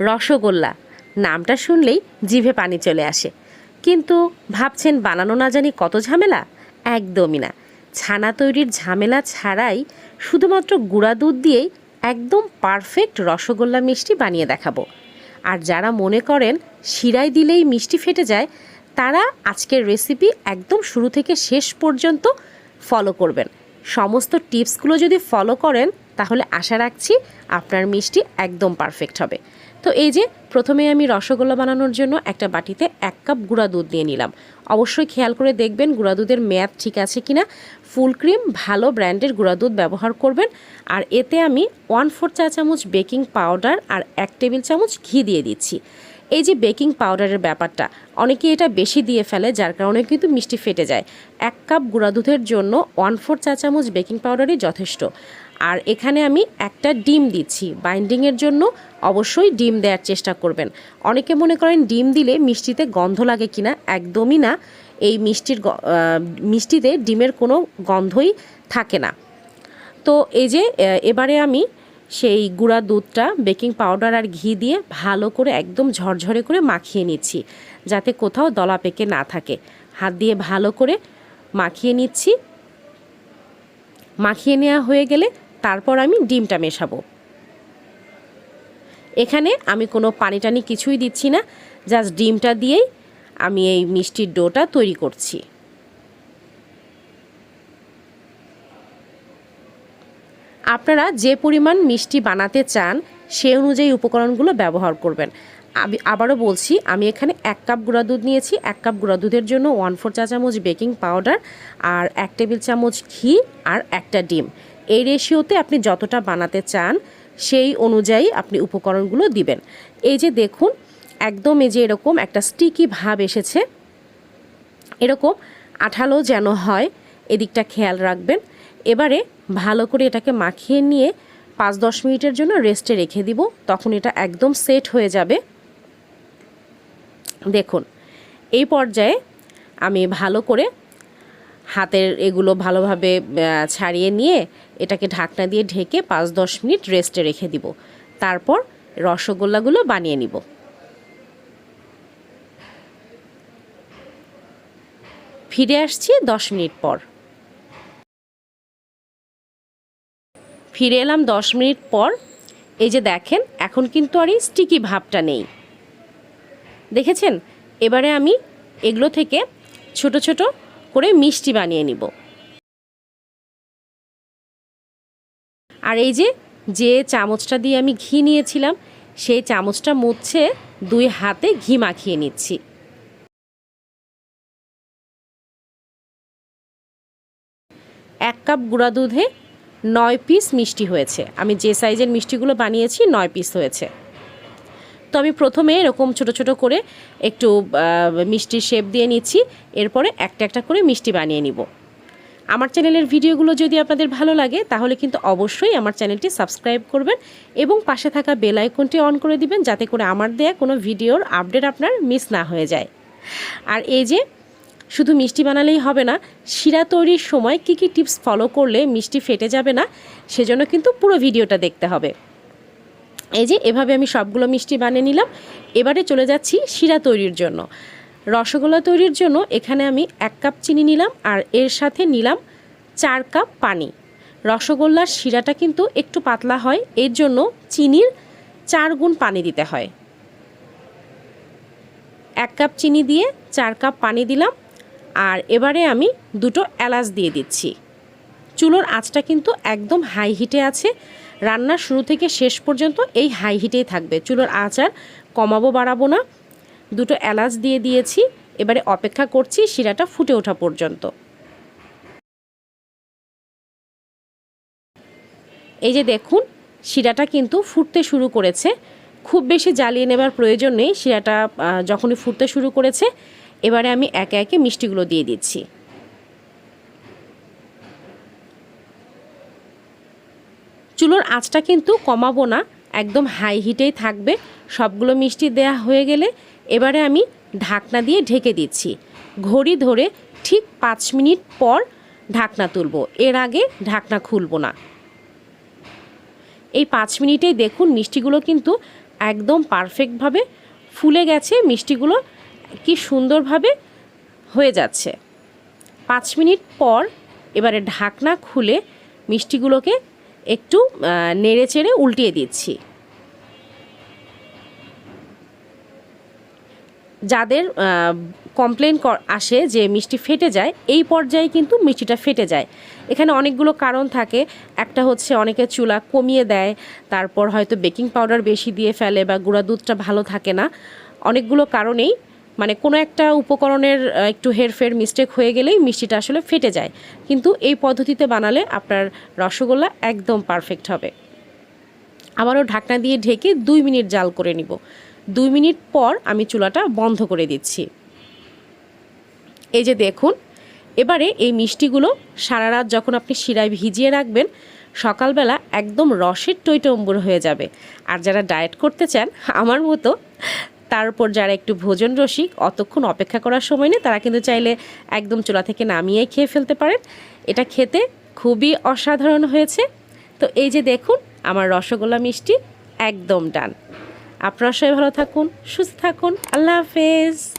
রসগোল্লা। নামটা শুনলেই জিভে পানি চলে আসে। কিন্তু ভাবছেন বানানো না জানি কত ঝামেলা? একদমই না। ছানা তৈরির ঝামেলা ছাড়াই শুধুমাত্র গুঁড়া দুধ দিয়েই একদম পারফেক্ট রসগোল্লা মিষ্টি বানিয়ে দেখাবো। আর যারা মনে করেন শিরায় দিলেই মিষ্টি ফেটে যায়, তারা আজকের রেসিপি একদম শুরু থেকে শেষ পর্যন্ত ফলো করবেন। সমস্ত টিপসগুলো যদি ফলো করেন তাহলে আশা রাখছি আপনার মিষ্টি একদম পারফেক্ট হবে। তো এই যে প্রথমে আমি রসগোল্লা বানানোর জন্য একটা বাটিতে এক কাপ গুঁড়া দুধ দিয়ে নিলাম। অবশ্যই খেয়াল করে দেখবেন গুঁড়া দুধের মেয়াদ ঠিক আছে কিনা। ফুল ক্রিম, ভালো ব্র্যান্ডের গুঁড়া দুধ ব্যবহার করবেন। আর এতে আমি ওয়ান ফোর চা চামচ বেকিং পাউডার আর এক টেবিল চামচ ঘি দিয়ে দিচ্ছি। এই যে বেকিং পাউডারের ব্যাপারটা, অনেকে এটা বেশি দিয়ে ফেলে, যার কারণে কিন্তু মিষ্টি ফেটে যায়। এক কাপ গুঁড়া দুধের জন্য ওয়ান ফোর চা চামচ বেকিং পাউডারই যথেষ্ট। আর এখানে আমি একটা ডিম দিচ্ছি। বাইন্ডিংয়ের জন্য অবশ্যই ডিম দেওয়ার চেষ্টা করবেন। অনেকে মনে করেন ডিম দিলে মিষ্টিতে গন্ধ লাগে কিনা? একদমই না। এই মিষ্টির মিষ্টিতে ডিমের কোনো গন্ধই থাকে না। তো এই যে এবারে আমি সেই গুঁড়া দুধটা, বেকিং পাউডার আর ঘি দিয়ে ভালো করে একদম ঝরঝরে করে মাখিয়ে নিচ্ছি, যাতে কোথাও দলা পেকে না থাকে। হাত দিয়ে ভালো করে মাখিয়ে নিচ্ছি। মাখিয়ে নেওয়া হয়ে গেলে তারপর আমি ডিমটা মেশাবো। এখানে আমি কোনো পানি টানি কিছুই দিচ্ছি না, জাস্ট ডিমটা দিয়েই আমি এই মিষ্টির ডোটা তৈরি করছি। আপনারা যে পরিমাণ মিষ্টি বানাতে চান, সে অনুযায়ী উপকরণগুলো ব্যবহার করবেন। আমি আবারও বলছি, আমি এখানে এক কাপ গুঁড়া দুধ নিয়েছি। এক কাপ গুঁড়া দুধের জন্য ওয়ান ফোর চা চামচ বেকিং পাউডার আর এক টেবিল চামচ ঘি আর একটা ডিম। এই রেশিওতে আপনি যতটা বানাতে চান, সেই অনুযায়ী আপনি উপকরণগুলো দিবেন। এই যে দেখুন, একদম এই যে এরকম একটা স্টিকি ভাব এসেছে। এরকম আঠালো যেন হয়, এদিকটা খেয়াল রাখবেন। এবারে ভালো করে এটাকে মাখিয়ে নিয়ে পাঁচ দশ মিনিটের জন্য রেস্টে রেখে দিব। তখন এটা একদম সেট হয়ে যাবে। দেখুন, এই পর্যায়ে আমি ভালো করে হাতের এগুলো ভালোভাবে ছাড়িয়ে নিয়ে এটাকে ঢাকনা দিয়ে ঢেকে পাঁচ দশ মিনিট রেস্টে রেখে দিব। তারপর রসগোল্লাগুলো বানিয়ে নিব। ফিরে আসছি দশ মিনিট পর। ফিরে এলাম দশ মিনিট পর। এই যে দেখেন, এখন কিন্তু আর এই স্টিকি ভাবটা নেই। দেখেছেন? এবারে আমি এগুলো থেকে ছোট ছোট করে মিষ্টি বানিয়ে নিব। আর এই যে যে চামচটা দিয়ে আমি ঘি নিয়েছিলাম, সেই চামচটা মুচ্ছে দুই হাতে ঘি মাখিয়ে নিচ্ছি। এক কাপ গুঁড়া দুধে নয় পিস মিষ্টি হয়েছে। আমি যে সাইজের মিষ্টিগুলো বানিয়েছি, নয় পিস হয়েছে। তো আমি প্রথমে এরকম ছোট ছোট করে একটু মিষ্টির শেপ দিয়ে নিচ্ছি। এরপরে একটা একটা করে মিষ্টি বানিয়ে নিব। আমার চ্যানেলের ভিডিওগুলো যদি আপনাদের ভালো লাগে, তাহলে কিন্তু অবশ্যই আমার চ্যানেলটি সাবস্ক্রাইব করবেন এবং পাশে থাকা বেল আইকনটি অন করে দিবেন, যাতে করে আমার দেয়া কোনো ভিডিওর আপডেট আপনার মিস না হয়ে যায়। আর এই যে, শুধু মিষ্টি বানালেই হবে না, শিরা তৈরির সময় কী কী টিপস ফলো করলে মিষ্টি ফেটে যাবে না, সেজন্য কিন্তু পুরো ভিডিওটা দেখতে হবে। এই যে এভাবে আমি সবগুলো মিষ্টি বানিয়ে নিলাম। এবারে চলে যাচ্ছি শিরা তৈরির জন্য। রসগোল্লা তৈরির জন্য এখানে আমি এক কাপ চিনি নিলাম আর এর সাথে নিলাম চার কাপ পানি। রসগোল্লার শিরাটা কিন্তু একটু পাতলা হয়, এর জন্য চিনির চার গুণ পানি দিতে হয়। এক কাপ চিনি দিয়ে চার কাপ পানি দিলাম আর এবারে আমি দুটো এলাচ দিয়ে দিচ্ছি। চুলোর আঁচটা কিন্তু একদম হাই হিটে আছে। রান্নার শুরু থেকে শেষ পর্যন্ত এই হাই হিটেই থাকবে। চুলোর আচার কমাবো, বাড়াবো না। দুটো এলাচ দিয়ে দিয়েছি। এবারে অপেক্ষা করছি শিরাটা ফুটে ওঠা পর্যন্ত। এই যে দেখুন, শিরাটা কিন্তু ফুটতে শুরু করেছে। খুব বেশি জ্বালিয়ে নেবার প্রয়োজন নেই। শিরাটা যখনই ফুটতে শুরু করেছে, এবারে আমি একে একে মিষ্টিগুলো দিয়ে দিচ্ছি। চুলোর আঁচটা কিন্তু কমাবো না, একদম হাই হিটেই থাকবে। সবগুলো মিষ্টি দেয়া হয়ে গেলে এবারে আমি ঢাকনা দিয়ে ঢেকে দিচ্ছি। ঘড়ি ধরে ঠিক পাঁচ মিনিট পর ঢাকনা তুলব, এর আগে ঢাকনা খুলবো না। এই পাঁচ মিনিটেই দেখুন মিষ্টিগুলো কিন্তু একদম পারফেক্টভাবে ফুলে গেছে, মিষ্টিগুলো কি সুন্দরভাবে হয়ে যাচ্ছে। পাঁচ মিনিট পর এবারে ঢাকনা খুলে মিষ্টিগুলোকে একটু নেড়ে চেড়ে উল্টিয়ে দিচ্ছি। যাদের কমপ্লেন আসে যে মিষ্টি ফেটে যায়, এই পর্যায়ে কিন্তু মিষ্টিটা ফেটে যায়। এখানে অনেকগুলো কারণ থাকে। একটা হচ্ছে অনেকে চুলা কমিয়ে দেয়, তারপর হয়তো বেকিং পাউডার বেশি দিয়ে ফেলে বা গুঁড়া দুধটা ভালো থাকে না। অনেকগুলো কারণেই মানে কোনো একটা উপকরণের একটু হেরফের মিস্টেক হয়ে গেলেই মিষ্টিটা আসলে ফেটে যায়। কিন্তু এই পদ্ধতিতে বানালে আপনার রসগোল্লা একদম পারফেক্ট হবে। আবারও ঢাকনা দিয়ে ঢেকে দুই মিনিট জাল করে নিব। দুই মিনিট পর আমি চুলাটা বন্ধ করে দিচ্ছি। এই যে দেখুন, এবারে এই মিষ্টিগুলো সারা রাত যখন আপনি শিরায় ভিজিয়ে রাখবেন, সকালবেলা একদম রসের টইটম্বুর হয়ে যাবে। আর যারা ডায়েট করতে চান, আমার মতো তারপর যারা একটু ভোজন রসিক, অতক্ষণ অপেক্ষা করার সময় নেই, তারা কিন্তু চাইলে একদম চুলা থেকে নামিয়ে খেয়ে ফেলতে পারেন। এটা খেতে খুবই অসাধারণ হয়েছে। তো এই যে দেখুন, আমার রসগোল্লা মিষ্টি একদম ডান। আপনারা সবাই ভালো থাকুন, সুস্থ থাকুন। আল্লাহ হাফেজ।